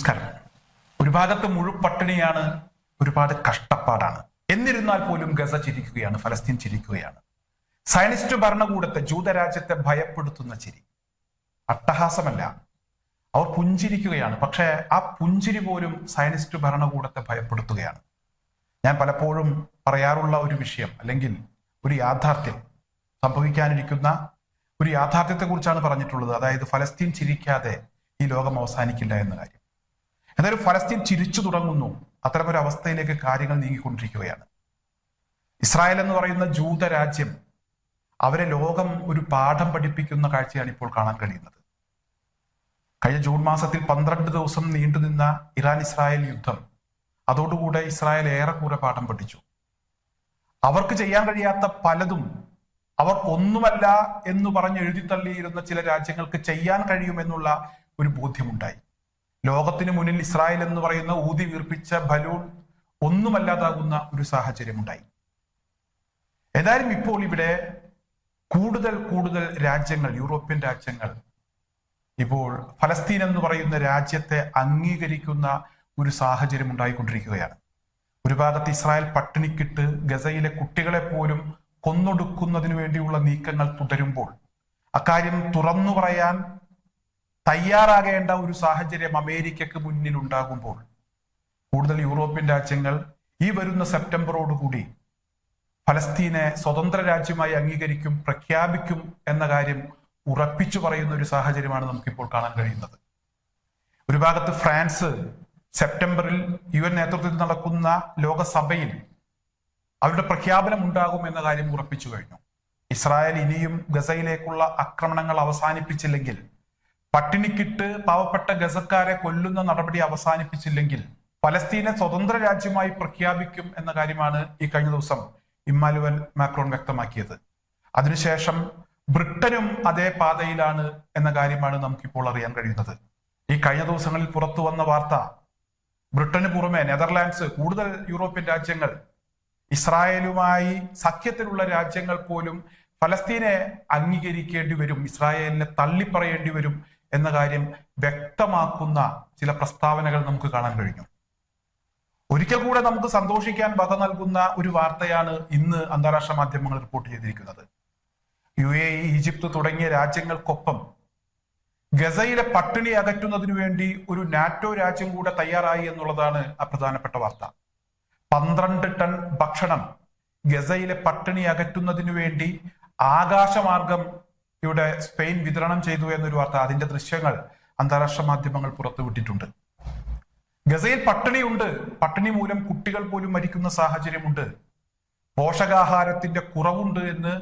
നമസ്കാരം. ഒരു ഭാഗത്ത് മുഴുപട്ടിണിയാണ് ഒരുപാട് കഷ്ടപ്പാടാണ്. എന്നിരുന്നാൽ പോലും ഗസ ചിരിക്കുകയാണ് ഫലസ്തീൻ ചിരിക്കുകയാണ്. സയനിസ്റ്റ് ഭരണകൂടത്തെ ജൂതരാജ്യത്തെ ഭയപ്പെടുത്തുന്ന ചിരി. അട്ടഹാസമല്ല. അവർ പുഞ്ചിരിക്കുകയാണ്. പക്ഷേ ആ പുഞ്ചിരി പോലും സയനിസ്റ്റ് ഭരണകൂടത്തെ ഭയപ്പെടുത്തുകയാണ്. ഞാൻ പലപ്പോഴും പറയാറുള്ള ഒരു വിഷയം അല്ലെങ്കിൽ ഒരു യാഥാർത്ഥ്യം സംഭവിക്കാനിരിക്കുന്ന ഒരു യാഥാർത്ഥ്യത്തെ കുറിച്ചാണ് പറഞ്ഞിട്ടുള്ളത്. അതായത് ഫലസ്തീൻ ചിരിക്കാതെ ഈ ലോകം അവസാനിക്കില്ല എന്ന കാര്യം. എന്തായാലും ഫലസ്തീൻ ചിരിച്ചു തുടങ്ങുന്നു. അത്തരമൊരു അവസ്ഥയിലേക്ക് കാര്യങ്ങൾ നീങ്ങിക്കൊണ്ടിരിക്കുകയാണ്. ഇസ്രായേൽ എന്ന് പറയുന്ന ജൂതരാജ്യം അവരെ ലോകം ഒരു പാഠം പഠിപ്പിക്കുന്ന കാഴ്ചയാണ് ഇപ്പോൾ കാണാൻ കഴിയുന്നത്. കഴിഞ്ഞ ജൂൺ മാസത്തിൽ പന്ത്രണ്ട് ദിവസം നീണ്ടുനിന്ന ഇറാൻ ഇസ്രായേൽ യുദ്ധം അതോടുകൂടെ ഇസ്രായേൽ ഏറെക്കുറെ പാഠം പഠിച്ചു. അവർക്ക് ചെയ്യാൻ കഴിയാത്ത പലതും അവർ ഒന്നുമല്ല എന്ന് പറഞ്ഞ് എഴുതിത്തള്ളിയിരുന്ന ചില രാജ്യങ്ങൾക്ക് ചെയ്യാൻ കഴിയുമെന്നുള്ള ഒരു ബോധ്യമുണ്ടായി. ലോകത്തിന് മുന്നിൽ ഇസ്രായേൽ എന്ന് പറയുന്ന ഊതി വീർപ്പിച്ച ബലൂൺ ഒന്നുമല്ലാതാകുന്ന ഒരു സാഹചര്യമുണ്ടായി. ഏതായാലും ഇപ്പോൾ ഇവിടെ കൂടുതൽ കൂടുതൽ രാജ്യങ്ങൾ യൂറോപ്യൻ രാജ്യങ്ങൾ ഇപ്പോൾ ഫലസ്തീൻ എന്ന് പറയുന്ന രാജ്യത്തെ അംഗീകരിക്കുന്ന ഒരു സാഹചര്യം ഉണ്ടായിക്കൊണ്ടിരിക്കുകയാണ്. ഒരു ഭാഗത്ത് ഇസ്രായേൽ പട്ടിണിക്കിട്ട് ഗസയിലെ കുട്ടികളെ പോലും കൊന്നൊടുക്കുന്നതിന് വേണ്ടിയുള്ള നീക്കങ്ങൾ തുടരുമ്പോൾ അക്കാര്യം തുറന്നു പറയാൻ തയ്യാറാകേണ്ട ഒരു സാഹചര്യം അമേരിക്കക്ക് മുന്നിൽ ഉണ്ടാകുമ്പോൾ കൂടുതൽ യൂറോപ്യൻ രാജ്യങ്ങൾ ഈ വരുന്ന സെപ്റ്റംബറോടുകൂടി ഫലസ്തീനെ സ്വതന്ത്ര രാജ്യമായി അംഗീകരിക്കും പ്രഖ്യാപിക്കും എന്ന കാര്യം ഉറപ്പിച്ചു പറയുന്ന ഒരു സാഹചര്യമാണ് നമുക്കിപ്പോൾ കാണാൻ കഴിയുന്നത്. ഒരു ഭാഗത്ത് ഫ്രാൻസ് സെപ്റ്റംബറിൽ യു എൻ നേതൃത്വത്തിൽ നടക്കുന്ന ലോകസഭയിൽ അവരുടെ പ്രഖ്യാപനം ഉണ്ടാകും എന്ന കാര്യം ഉറപ്പിച്ചു കഴിഞ്ഞു. ഇസ്രായേൽ ഇനിയും ഗസയിലേക്കുള്ള ആക്രമണങ്ങൾ അവസാനിപ്പിച്ചില്ലെങ്കിൽ പട്ടിണിക്കിട്ട് പാവപ്പെട്ട ഗസക്കാരെ കൊല്ലുന്ന നടപടി അവസാനിപ്പിച്ചില്ലെങ്കിൽ പലസ്തീനെ സ്വതന്ത്ര രാജ്യമായി പ്രഖ്യാപിക്കും എന്ന കാര്യമാണ് ഈ കഴിഞ്ഞ ദിവസം ഇമ്മാനുവൽ മാക്രോൺ വ്യക്തമാക്കിയത്. അതിനുശേഷം ബ്രിട്ടനും അതേ പാതയിലാണ് എന്ന കാര്യമാണ് നമുക്കിപ്പോൾ അറിയാൻ കഴിയുന്നത്. ഈ കഴിഞ്ഞ ദിവസങ്ങളിൽ പുറത്തു വന്ന വാർത്ത ബ്രിട്ടന് പുറമെ നെതർലാൻഡ്സ് കൂടുതൽ യൂറോപ്യൻ രാജ്യങ്ങൾ ഇസ്രായേലുമായി സഖ്യത്തിലുള്ള രാജ്യങ്ങൾ പോലും ഫലസ്തീനെ അംഗീകരിക്കേണ്ടി വരും ഇസ്രായേലിനെ തള്ളിപ്പറയേണ്ടി വരും എന്ന കാര്യം വ്യക്തമാക്കുന്ന ചില പ്രസ്താവനകൾ നമുക്ക് കാണാൻ കഴിഞ്ഞു. ഒരിക്കൽ കൂടെ നമുക്ക് സന്തോഷിക്കാൻ വക നൽകുന്ന ഒരു വാർത്തയാണ് ഇന്ന് അന്താരാഷ്ട്ര മാധ്യമങ്ങൾ റിപ്പോർട്ട് ചെയ്തിരിക്കുന്നത്. യു എ ഈജിപ്ത് തുടങ്ങിയ രാജ്യങ്ങൾക്കൊപ്പം ഗസയിലെ പട്ടിണി അകറ്റുന്നതിനു വേണ്ടി ഒരു നാറ്റോ രാജ്യം കൂടെ തയ്യാറായി എന്നുള്ളതാണ് ആ പ്രധാനപ്പെട്ട വാർത്ത. പന്ത്രണ്ട് ടൺ ഭക്ഷണം ഗസയിലെ പട്ടിണി അകറ്റുന്നതിനു വേണ്ടി ആകാശമാർഗം ഇവിടെ സ്പെയിൻ വിതരണം ചെയ്തു എന്നൊരു വാർത്ത അതിന്റെ ദൃശ്യങ്ങൾ അന്താരാഷ്ട്ര മാധ്യമങ്ങൾ പുറത്തുവിട്ടിട്ടുണ്ട്. ഗസയിൽ പട്ടിണിയുണ്ട്. പട്ടിണി മൂലം കുട്ടികൾ പോലും മരിക്കുന്ന സാഹചര്യമുണ്ട്. പോഷകാഹാരത്തിന്റെ കുറവുണ്ട് എന്ന്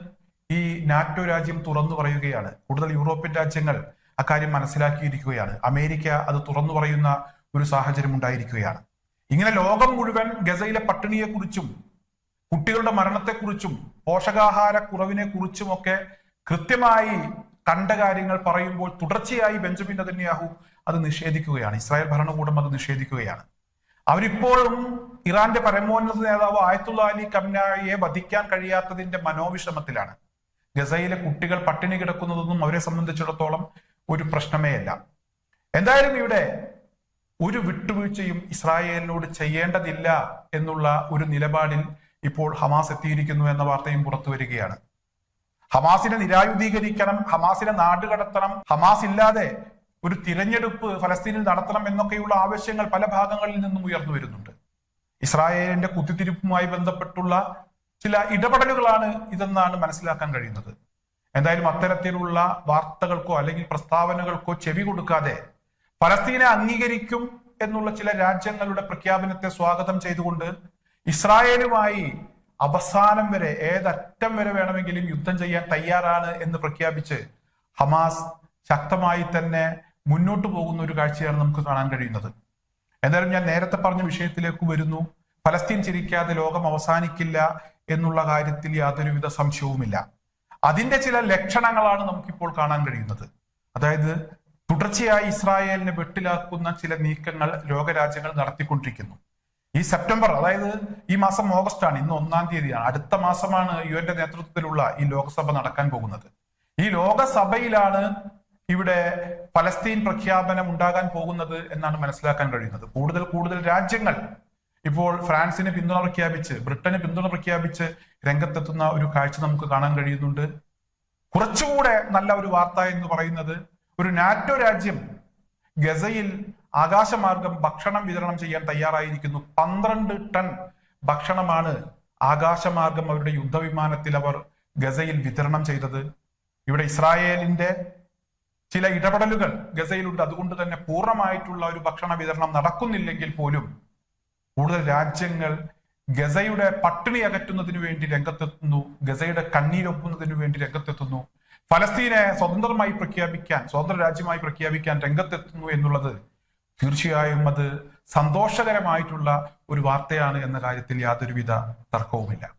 ഈ നാറ്റോ രാജ്യം തുറന്നു പറയുകയാണ്. കൂടുതൽ യൂറോപ്യൻ രാജ്യങ്ങൾ അക്കാര്യം മനസ്സിലാക്കിയിരിക്കുകയാണ്. അമേരിക്ക അത് തുറന്നു പറയുന്ന ഒരു സാഹചര്യം ഉണ്ടായിരിക്കുകയാണ്. ഇങ്ങനെ ലോകം മുഴുവൻ ഗസയിലെ പട്ടിണിയെക്കുറിച്ചും കുട്ടികളുടെ മരണത്തെക്കുറിച്ചും പോഷകാഹാര കുറവിനെ കുറിച്ചുമൊക്കെ കൃത്യമായി കണ്ട കാര്യങ്ങൾ പറയുമ്പോൾ തുടർച്ചയായി ബെഞ്ചമിൻ നെതന്യാഹു അത് നിഷേധിക്കുകയാണ്. ഇസ്രായേൽ ഭരണകൂടം അത് നിഷേധിക്കുകയാണ്. അവരിപ്പോഴും ഇറാന്റെ പരമോന്നത നേതാവ് ആയത്തുള്ള അലി കംനായെ വധിക്കാൻ കഴിയാത്തതിന്റെ മനോവിഷമത്തിലാണ്. ഗസയിലെ കുട്ടികൾ പട്ടിണി കിടക്കുന്നതൊന്നും അവരെ സംബന്ധിച്ചിടത്തോളം ഒരു പ്രശ്നമേ അല്ല. എന്തായാലും ഇവിടെ ഒരു വിട്ടുവീഴ്ചയും ഇസ്രായേലിനോട് ചെയ്യേണ്ടതില്ല എന്നുള്ള ഒരു നിലപാടിൽ ഇപ്പോൾ ഹമാസ് എത്തിയിരിക്കുന്നു എന്ന വാർത്തയും പുറത്തു വരികയാണ്. ഹമാസിനെ നിരായുധീകരിക്കണം ഹമാസിനെ നാടുകടത്തണം ഹമാസ് ഇല്ലാതെ ഒരു തിരഞ്ഞെടുപ്പ് ഫലസ്തീനിൽ നടത്തണം എന്നൊക്കെയുള്ള ആവശ്യങ്ങൾ പല ഭാഗങ്ങളിൽ നിന്നും ഉയർന്നു വരുന്നുണ്ട്. ഇസ്രായേലിന്റെ കുത്തിത്തിരിപ്പുമായി ബന്ധപ്പെട്ടുള്ള ചില ഇടപെടലുകളാണ് ഇതെന്നാണ് മനസ്സിലാക്കാൻ കഴിയുന്നത്. എന്തായാലും അത്തരത്തിലുള്ള വാർത്തകൾക്കോ അല്ലെങ്കിൽ പ്രസ്താവനകൾക്കോ ചെവി കൊടുക്കാതെ ഫലസ്തീനെ അംഗീകരിക്കും എന്നുള്ള ചില രാജ്യങ്ങളുടെ പ്രഖ്യാപനത്തെ സ്വാഗതം ചെയ്തുകൊണ്ട് ഇസ്രായേലുമായി അവസാനം വരെ ഏതറ്റം വരെ വേണമെങ്കിലും യുദ്ധം ചെയ്യാൻ തയ്യാറാണ് എന്ന് പ്രഖ്യാപിച്ച് ഹമാസ് ശക്തമായി തന്നെ മുന്നോട്ട് പോകുന്ന ഒരു കാഴ്ചയാണ് നമുക്ക് കാണാൻ കഴിയുന്നത്. എന്തായാലും ഞാൻ നേരത്തെ പറഞ്ഞ വിഷയത്തിലേക്ക് വരുന്നു. ഫലസ്തീൻ ചിരിക്കാതെ ലോകം അവസാനിക്കില്ല എന്നുള്ള കാര്യത്തിൽ യാതൊരുവിധ സംശയവുമില്ല. അതിന്റെ ചില ലക്ഷണങ്ങളാണ് നമുക്കിപ്പോൾ കാണാൻ കഴിയുന്നത്. അതായത് തുടർച്ചയായി ഇസ്രായേലിനെ വെട്ടിലാക്കുന്ന ചില നീക്കങ്ങൾ ലോകരാജ്യങ്ങൾ നടത്തിക്കൊണ്ടിരിക്കുന്നു. ഈ സെപ്റ്റംബർ അതായത് ഈ മാസം ഓഗസ്റ്റ് ആണ് ഇന്ന് ഒന്നാം തീയതിയാണ്. അടുത്ത മാസമാണ് യു എന്റെ നേതൃത്വത്തിലുള്ള ഈ ലോകസഭ നടക്കാൻ പോകുന്നത്. ഈ ലോകസഭയിലാണ് ഇവിടെ ഫലസ്തീൻ പ്രഖ്യാപനം ഉണ്ടാകാൻ പോകുന്നത് എന്നാണ് മനസ്സിലാക്കാൻ കഴിയുന്നത്. കൂടുതൽ കൂടുതൽ രാജ്യങ്ങൾ ഇപ്പോൾ ഫ്രാൻസിന് പിന്തുണ പ്രഖ്യാപിച്ച് ബ്രിട്ടന് പിന്തുണ പ്രഖ്യാപിച്ച് രംഗത്തെത്തുന്ന ഒരു കാഴ്ച നമുക്ക് കാണാൻ കഴിയുന്നുണ്ട്. കുറച്ചുകൂടെ നല്ല ഒരു വാർത്ത എന്ന് പറയുന്നത് ഒരു നാറ്റോ രാജ്യം ഗസയിൽ ആകാശമാർഗം ഭക്ഷണം വിതരണം ചെയ്യാൻ തയ്യാറായിരിക്കുന്നു. പന്ത്രണ്ട് ടൺ ഭക്ഷണമാണ് ആകാശമാർഗം അവരുടെ യുദ്ധവിമാനത്തിൽ അവർ ഗസയിൽ വിതരണം ചെയ്തത്. ഇവിടെ ഇസ്രായേലിന്റെ ചില ഇടപെടലുകൾ ഗസയിലുണ്ട്. അതുകൊണ്ട് തന്നെ പൂർണമായിട്ടുള്ള ഒരു ഭക്ഷണ വിതരണം നടക്കുന്നില്ലെങ്കിൽ പോലും കൂടുതൽ രാജ്യങ്ങൾ ഗസയുടെ പട്ടിണി അകറ്റുന്നതിനു വേണ്ടി രംഗത്തെത്തുന്നു. ഗസയുടെ കണ്ണീരൊപ്പുന്നതിനു വേണ്ടി രംഗത്തെത്തുന്നു. ഫലസ്തീനെ സ്വതന്ത്രമായി പ്രഖ്യാപിക്കാൻ സ്വതന്ത്ര രാജ്യമായി പ്രഖ്യാപിക്കാൻ രംഗത്തെത്തുന്നു എന്നുള്ളത് തീർച്ചയായും അത് സന്തോഷകരമായിട്ടുള്ള ഒരു വാർത്തയാണ് എന്ന കാര്യത്തിൽ യാതൊരുവിധ തർക്കവുമില്ല.